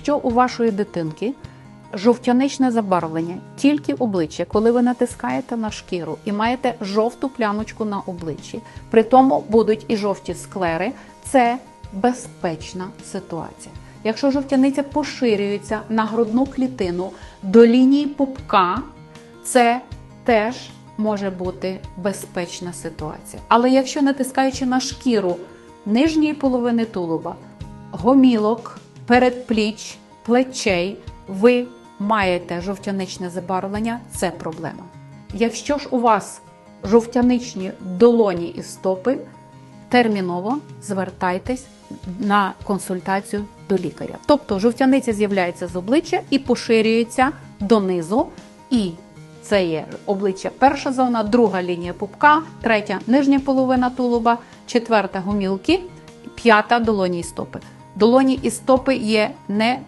Якщо у вашої дитинки жовтяничне забарвлення тільки обличчя, коли ви натискаєте на шкіру і маєте жовту пляночку на обличчі, при тому будуть і жовті склери, це безпечна ситуація. Якщо жовтяниця поширюється на грудну клітину до лінії пупка, це теж може бути безпечна ситуація. Але якщо натискаючи на шкіру нижньої половини тулуба, гомілок, передпліч, плечей, ви маєте жовтяничне забарвлення, це проблема. Якщо ж у вас жовтяничні долоні і стопи, терміново звертайтесь на консультацію до лікаря. Тобто жовтяниця з'являється з обличчя і поширюється донизу. І це є обличчя перша зона, друга лінія пупка, третя нижня половина тулуба, четверта гумілки, п'ята долоні і стопи. Долоні і стопи є не